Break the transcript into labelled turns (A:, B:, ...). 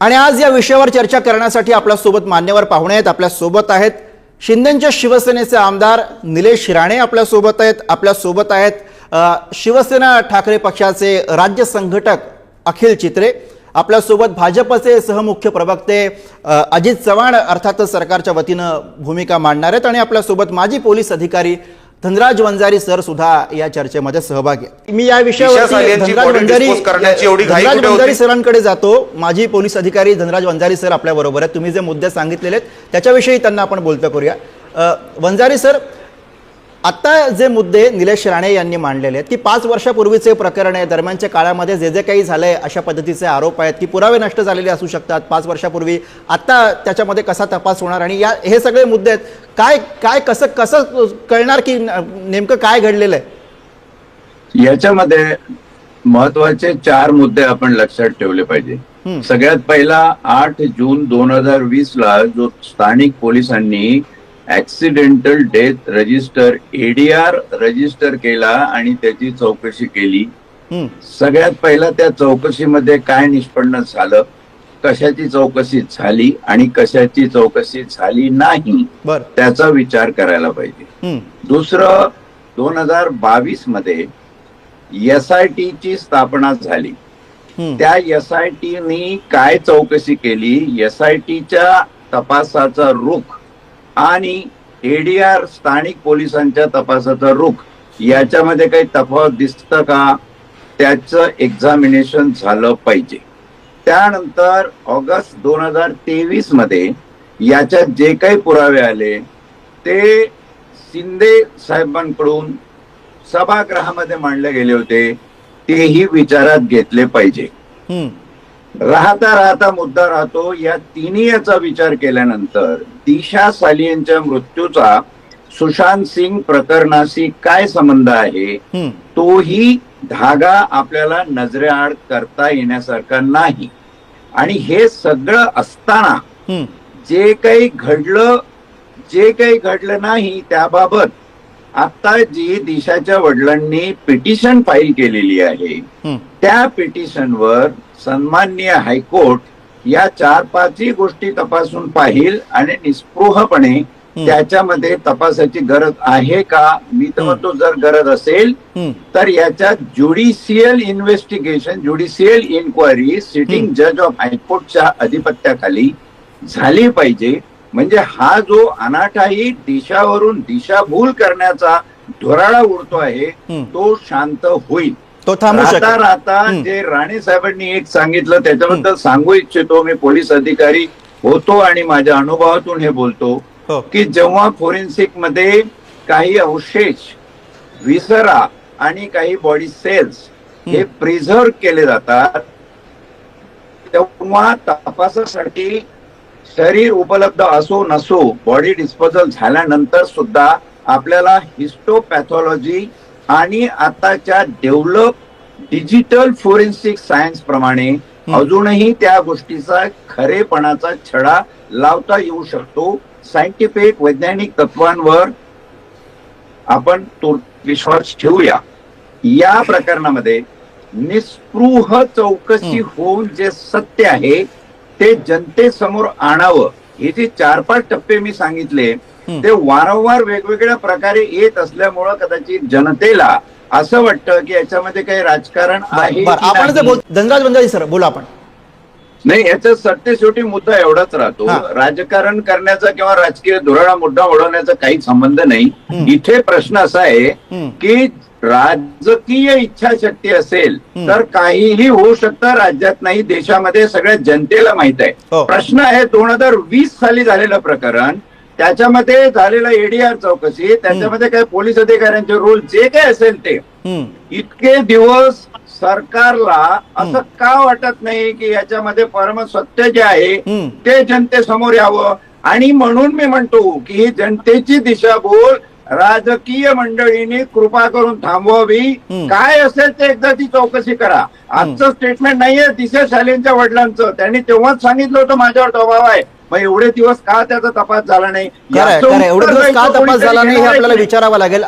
A: आणि आज या विषयावर चर्चा करण्यासाठी आपल्यासोबत मान्यवर पाहुणे आहेत. आपल्यासोबत आहेत शिंदेच्या शिवसेनेचे आमदार निलेश राणे आपल्यासोबत आहेत. आपल्यासोबत आहेत शिवसेना ठाकरे पक्षाचे राज्य संघटक अखिल चित्रे. आपल्यासोबत भाजपचे सहमुख्य प्रवक्ते अजित चव्हाण अर्थातच सरकारच्या वतीनं भूमिका मांडणार आहेत. आणि आपल्यासोबत माजी पोलीस अधिकारी धनराज वंजारी सर सुद्धा या चर्चेमध्ये सहभागी आहेत. मी या विषयावर
B: सालियांची body dispose करण्याची एवढी घाई
A: धनराज वंजारी? सरांकडे जातो. माजी पोलीस अधिकारी धनराज वंजारी सर आपल्या बरोबर आहेत. तुम्ही जे मुद्दे सांगितलेले आहेत त्याच्याविषयी त्यांना आपण बोलतो करूया. वंजारी सर आता जे मुद्दे निलेश राणे यांनी मांडलेले आहेत की पाच वर्षापूर्वीचे प्रकरण आहे दरम्यानच्या काळामध्ये जे जे काही झालंय अशा पद्धतीचे आरोप आहेत की पुरावे नष्ट झालेले असू शकतात पाच वर्षापूर्वी. आता त्याच्यामध्ये कसा तपास होणार? आणि या हे सगळे मुद्दे आहेत. काय काय कसं कसं कळणार की नेमकं काय घडलेलं आहे?
C: याच्यामध्ये महत्त्वाचे चार मुद्दे आपण लक्षात ठेवले पाहिजे. सगळ्यात पहिला आठ जून दोन हजार वीस ला जो स्थानिक पोलिसांनी accidental death register ADR register केला आणि त्याची चौकशी केली. सगळ्यात पहिला त्या चौकशीमध्ये काय निष्पन्न झालं? कशाची चौकशी झाली आणि कशाची चौकशी झाली नाही? त्याचा विचार करायला पाहिजे. दुसरं दोन हजार बावीसमध्ये एस आय ची स्थापना झाली. त्या एस आय टीनी काय चौकशी केली? एस आय टीच्या तपासाचा रुख आणि एडीआर स्थानिक पोलिसांच्या तपासाचा रुख याच्यामध्ये काही तफावत दिसतं का? त्याचं एक्झामिनेशन झालं पाहिजे. त्यानंतर ऑगस्ट दोन हजार तेवीसमध्ये याच्यात जे काही पुरावे आले ते शिंदे साहेबांकडून सभागृहामध्ये मांडले गेले होते. तेही विचारात घेतले पाहिजे.
A: हम्म,
C: राहता राहता मुद्दा राहतो. या तिन्ही याचा विचार केल्यानंतर दिशा सालियनच्या मृत्यूचा सुशांत सिंग प्रकरणाशी काय संबंध आहे? तोही धागा आपल्याला नजरेआड करता येण्यासारखा नाही. आणि हे सगळं असताना जे काही घडलं जे काही घडलं नाही त्याबाबत आता जी दिशाच्या वडिलांनी पिटिशन फाईल केलेली आहे. त्या पिटिशनवर सन्माननीय हायकोर्ट या चार पाचही गोष्टी तपासून पाहिल आणि निस्पृहपणे त्याच्यामध्ये तपासाची गरज आहे का? मी तर म्हणतो जर गरज असेल. तर याच्यात judicial investigation judicial inquiry sitting जज ऑफ हायकोर्टच्या अधिपत्याखाली झाली पाहिजे. म्हणजे हा जो अनाठाई दिशावरून दिशाभूल करण्याचा धोराळा उडतो आहे. तो शांत होईल.
A: तो थांबू
C: राहता राहता. जे राणे साहेबांनी एक सांगितलं त्याच्याबद्दल सांगू इच्छितो. मी पोलीस अधिकारी होतो आणि माझ्या अनुभवातून हे बोलतो
A: हो.
C: की जेव्हा फोरेन्सिकमध्ये काही अवशेष विसरा आणि काही बॉडी सेल्स हे प्रिझर्व केले जातात तेव्हा तपासासाठी शरीर उपलब्ध असो नसो बॉडी डिस्पोजल झाल्यानंतर सुद्धा आपल्याला हिस्टोपॅथॉलॉजी आणि आताच्या डेव्हलप डिजिटल फोरेन्सिक सायन्स प्रमाणे अजूनही त्या गोष्टीचा खरेपणाचा छडा लावता येऊ शकतो. सायंटिफिक वैज्ञानिक तत्वांवर आपण तो विश्वास ठेवूया. या प्रकरणामध्ये निस्पृह चौकशी होऊन जे सत्य आहे ते जनतेसमोर आणावं हे जे चार पाच टप्पे मी सांगितले. ते वारंवार वेगवेगळ्या प्रकारे येत असल्यामुळं कदाचित जनतेला असं वाटतं की याच्यामध्ये काही राजकारण आहे
A: आपण धनराज वंजारी सर बोला आपण
C: नाही याचा सत्यशेवटी मुद्दा एवढाच राहतो. राजकारण करण्याचा किंवा राजकीय धोरणा मुद्दा उडवण्याचा काही संबंध नाही. इथे प्रश्न असा आहे. की राजकीय इच्छाशक्ती असेल. तर काहीही होऊ शकतं. राज्यात नाही देशामध्ये सगळ्या जनतेला माहीत
A: हो.
C: आहे प्रश्न आहे दोन हजार वीस साली झालेलं प्रकरण त्याच्यामध्ये झालेलं एडीआर चौकशी त्याच्यामध्ये काही पोलीस अधिकाऱ्यांचे रोल जे काही असेल ते. इतके दिवस सरकारला असं का वाटत नाही की याच्यामध्ये परम सत्य जे आहे. ते जनतेसमोर यावं? आणि म्हणून मी म्हणतो की ही जनतेची दिशाभूल राजकीय मंडळींनी कृपा करून थांबवावी. काय असेल ते एकदा ती चौकशी करा. आजचं स्टेटमेंट नाहीये दिशा शालेंच्या वडिलांचं. त्यांनी तेव्हाच सांगितलं होतं माझ्यावर दबाव आहे. मग एवढे दिवस का त्याचा तपास झाला नाही?
A: एवढे दिवस का तपास झाला नाही हे आपल्याला? विचारावं लागेल.